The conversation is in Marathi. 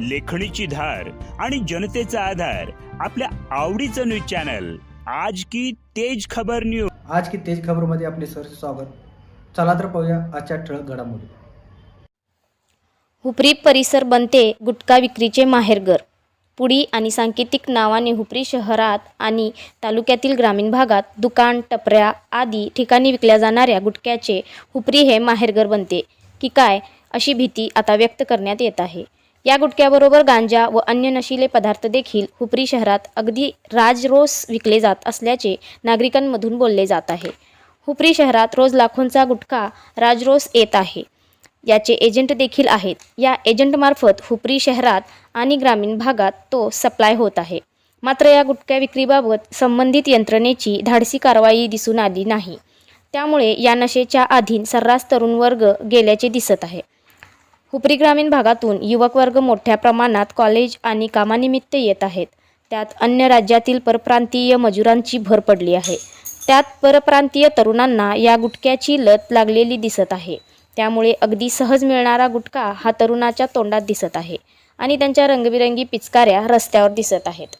लेखणीची धार आणि जनतेचा आधार आपल्या आवडीचं न्यूज चॅनल. आज की तेज खबर न्यूज आज की तेज खबरमध्ये आपले सर स्वागत. चला तर पाहूया आजच्या ठळक घडामोडी. हुपरी परिसर बनते गुटखा विक्रीचे माहेरघर. पुडी आणि सांकेतिक नावाने हुपरी शहरात आणि तालुक्यातील ग्रामीण भागात दुकान टपऱ्या आदी ठिकाणी विकल्या जाणाऱ्या गुटख्याचे हुपरी हे माहेरघर बनते. की काय? अशी भीती आता व्यक्त करण्यात येत आहे. या गुटख्याबरोबर गांजा व अन्य नशिले पदार्थ देखील हुपरी शहरात अगदी राजरोस विकले जात असल्याचे नागरिकांमधून बोलले जात आहे. हुपरी शहरात रोज लाखोंचा गुटखा राजरोस येत आहे. याचे एजंट देखील आहेत. या एजंटमार्फत हुपरी शहरात आणि ग्रामीण भागात तो सप्लाय होत आहे. मात्र या गुटख्या विक्रीबाबत संबंधित यंत्रणेची धाडसी कारवाई दिसून आली नाही. त्यामुळे या नशेच्या अधीन सर्रास तरुण वर्ग गेल्याचे दिसत आहे. हुपरी ग्रामीण भागातून युवक वर्ग मोठ्या प्रमाणात कॉलेज आणि कामानिमित्त येत आहेत. त्यात अन्य राज्यातील परप्रांतीय मजुरांची भर पडली आहे. त्यात परप्रांतीय तरुणांना या गुटख्याची लत लागलेली दिसत आहे. त्यामुळे अगदी सहज मिळणारा गुटखा हा तरुणाच्या तोंडात दिसत आहे आणि त्यांच्या रंगबिरंगी पिचकाऱ्या रस्त्यावर दिसत आहेत.